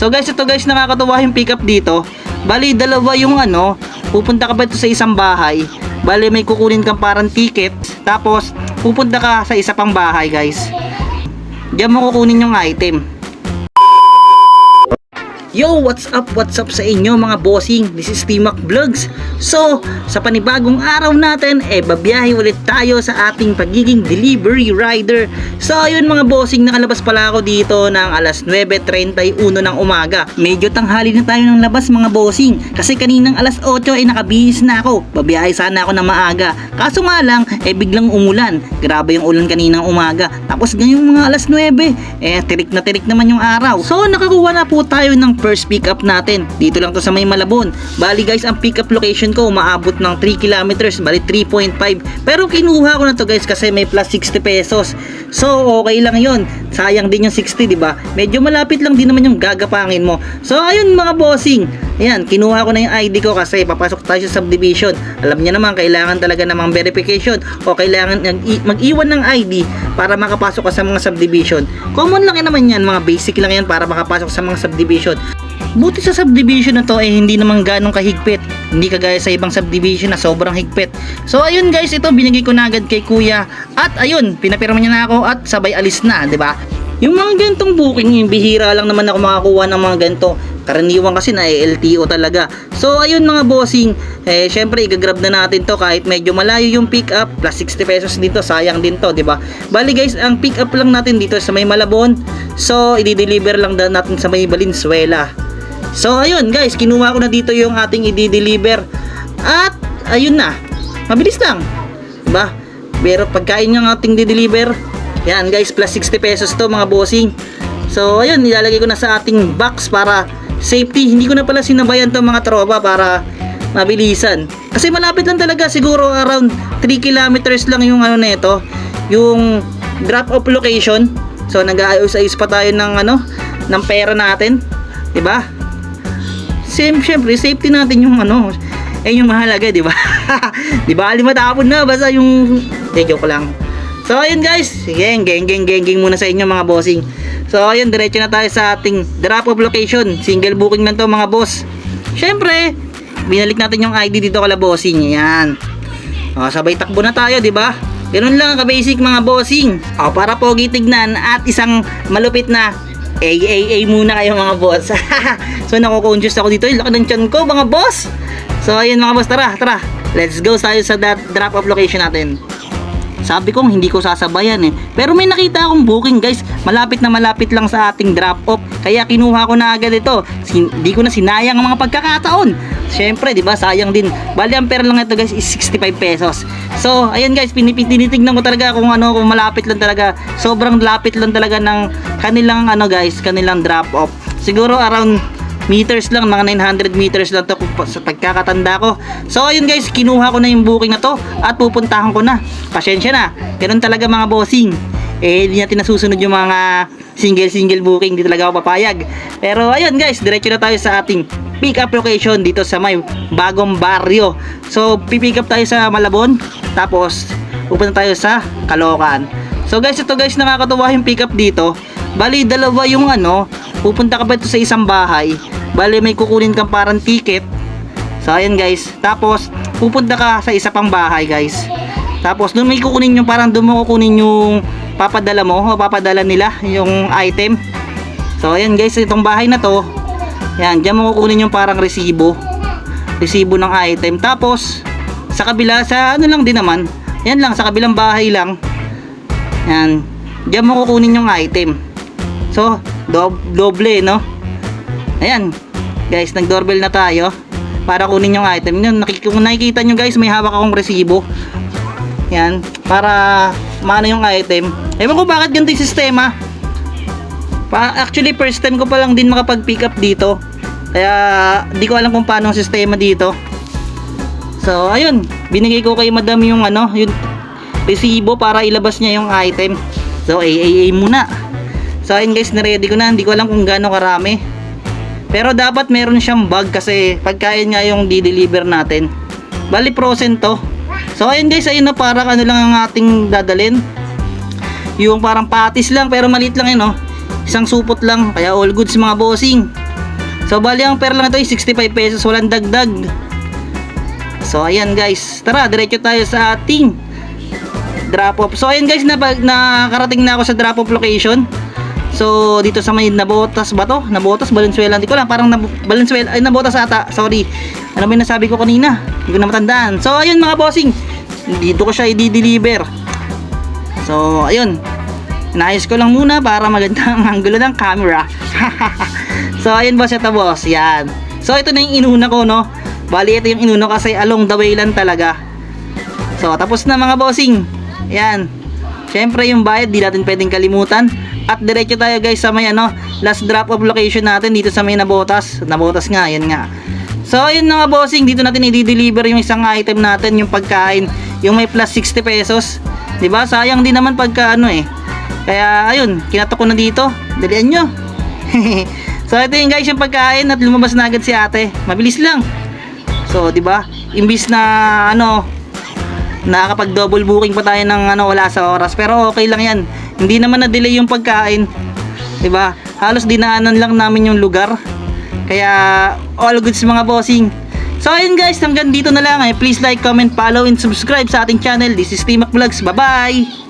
So guys, ito guys, nakakatuwa yung pick up dito. Bali, dalawa yung ano, pupunta ka ba ito sa isang bahay. Bali, may kukunin kang parang ticket. Tapos, pupunta ka sa isa pang bahay guys. Diyan mo kukunin yung item. Yo, what's up? What's up sa inyo mga bossing? This is Timac Vlogs. So, sa panibagong araw natin, eh babiyahe ulit tayo sa ating pagiging delivery rider. So, ayun mga bossing, nakalabas pala ako dito ng alas 9.31 ng umaga. Medyo tanghali na tayo ng labas mga bossing. Kasi kaninang alas 8 ay nakabihis na ako. Babiyahe sana ako ng maaga. Kaso nga lang, eh biglang umulan. Grabe yung ulan kaninang umaga. Tapos ngayong mga alas 9, eh tirik na tirik naman yung araw. So, nakakuha na po tayo ng first pick up natin. Dito lang to sa may Malabon. Bali guys, ang pick up location ko umaabot ng 3 kilometers, bali 3.5. Pero kinuha ko na to guys kasi may plus 60 pesos. So, okay lang 'yon. Sayang din yung 60, di ba? Medyo malapit lang din naman yung gagapangin mo. So, ayun mga bossing. Ayan, kinuha ko na yung ID ko kasi papasok tayo sa subdivision. Alam niya naman, kailangan talaga namang verification o kailangan mag- mag-iwan ng ID para makapasok ka sa mga subdivision. Common lang yan naman yan, mga basic lang yan para makapasok sa mga subdivision. Buti sa subdivision na to eh hindi naman ganong kahigpit. Hindi kagaya sa ibang subdivision na sobrang higpit. So ayun guys, ito binigay ko na agad kay kuya. At ayun, pinapirma niya na ako at sabay alis na, 'di ba? Yung mga gantong booking, yung bihira lang naman ako makakuha ng mga ganito. Karaniwan kasi na LTO talaga. So ayun mga bossing, eh syempre igagrab na natin to kahit medyo malayo yung pick up plus 60 pesos dito, sayang din to, 'di ba? Bali guys, ang pick up lang natin dito sa may Malabon. So i-deliver lang natin sa may Valenzuela. So ayun guys, kinuha ko na dito yung ating i-deliver. At ayun na. Mabilis lang. 'Di ba? Pero pagkain ng ating di-deliver, yan guys, plus 60 pesos to mga bossing. So ayun, nilalagay ko na sa ating box para safety. Hindi ko na pala sinabayan to mga tropa para mabilisan. Kasi malapit lang talaga, siguro around 3 kilometers lang yung ano na ito, yung drop off location. So nag-aayos-ayos pa tayo ng ano, ng pera natin, 'di ba? Same, syempre, safety natin yung ano, eh yung mahalaga, di ba? di ba, ali matapon na, basta yung, eh, joke lang. So, ayun guys, geng, geng, geng, geng muna sa inyo mga bossing. So, ayun, diretso na tayo sa ating drop-off location. Single booking lang to mga boss. Syempre, binalik natin yung ID dito kala bossing. Yan. O, sabay takbo na tayo, di ba? Ganun lang ka-basic mga bossing. O, para pogi tignan at isang malupit na AAA muna kayo mga boss. so nako-conscious ako dito. Laki ng tiyan ko mga boss. So ayun mga boss, tara, tara. Let's go tayo sa that drop off location natin. Sabi kong hindi ko sasabayan eh. Pero may nakita akong booking guys. Malapit na malapit lang sa ating drop off. Kaya kinuha ko na agad ito. Hindi ko na sinayang ang mga pagkakataon. Siyempre, di ba? Sayang din. Bali, ang pera lang ito guys is 65 pesos. So, ayun guys, tinitignan ko talaga kung ano, kung malapit lang talaga. Sobrang lapit lang talaga ng kanilang ano guys, kanilang drop off. Siguro around meters lang, mga 900 meters lang to pa- sa pagkakatanda ko. So ayun guys, kinuha ko na yung booking na to at pupuntahan ko na. Pasensya na, ganun talaga mga bossing. Eh, hindi natin nasusunod yung mga single-single booking, di talaga ako papayag. Pero ayun guys, diretso na tayo sa ating pick up location dito sa may bagong baryo. So, pipick up tayo sa Malabon, tapos pupunta tayo sa Caloocan. So guys, ito guys, nakakatuwa yung pick up dito. Bali, dalawa yung ano, pupunta ka ba ito sa isang bahay. Bali, may kukunin kang parang ticket. So, ayan guys. Tapos, pupunta ka sa isa pang bahay guys. Tapos, doon may kukunin yung parang doon mo kukunin yung papadala mo o papadala nila yung item. So, ayan guys, itong bahay na to. Yan, diyan mo kukunin yung parang resibo. Resibo ng item. Tapos, sa kabila, sa ano lang din naman. Yan lang, sa kabilang bahay lang. Yan. Diyan mo kukunin yung item. So, do doble, no? Ayan. Guys, nag-doorbell na tayo. Para kunin yung item. Yun, kung nakikita nyo guys, may hawak akong resibo. Yan. Para maano yung item. Ewan ko bakit ganito yung sistema. Pa actually, first time ko pa lang din makapag-pick up dito. Kaya, di ko alam kung paano ang sistema dito. So, ayun. Binigay ko kay madam yung ano, yung resibo para ilabas niya yung item. So, AAA muna. So, ayun guys, na-ready ko na. Hindi ko alam kung gaano karami. Pero dapat meron siyang bag kasi pagkain nga yung di-deliver natin. Bali, frozen to. So, ayun guys, ayun na parang ano lang ang ating dadalin. Yung parang patis lang pero maliit lang yun, oh. Isang supot lang. Kaya all goods mga bossing. So bali ang pera lang ito ay 65 pesos, walang dagdag. So ayan guys, tara diretso tayo sa ating drop off. So ayan guys, na nakarating na ako sa drop off location. So dito sa may Nabotas ba to? Nabotas, Valenzuela, hindi ko lang, parang Nab- Valenzuela, ay Nabotas ata, sorry. Ano ba yung nasabi ko kanina? Hindi ko na matandaan. So ayun mga bossing, dito ko siya i-deliver. So ayun, Inayos ko lang muna para maganda ang angulo ng camera. so, ayun boss, ito boss. Yan. So, ito na yung inuna ko, no? Bali, ito yung inuna kasi along the way lang talaga. So, tapos na mga bossing. Yan. Siyempre, yung bayad, di natin pwedeng kalimutan. At diretso tayo guys sa may ano, last drop off location natin dito sa may Nabotas. Nabotas nga, yan nga. So, ayun mga bossing, dito natin i-deliver yung isang item natin, yung pagkain, yung may plus 60 pesos. 'Di ba? Sayang din naman pagka ano eh. Kaya ayun, kinatok na dito. Dalian nyo. so ito yung guys yung pagkain at lumabas na agad si ate. Mabilis lang. So 'di ba? Imbis na ano nakakapag double booking pa tayo ng ano wala sa oras pero okay lang yan. Hindi naman na-delay yung pagkain. 'Di ba? Halos dinaanan lang namin yung lugar. Kaya all good sa mga bossing. So ayun guys, hanggang dito na lang. Eh. Please like, comment, follow, and subscribe sa ating channel. This is Timak Vlogs. Bye-bye!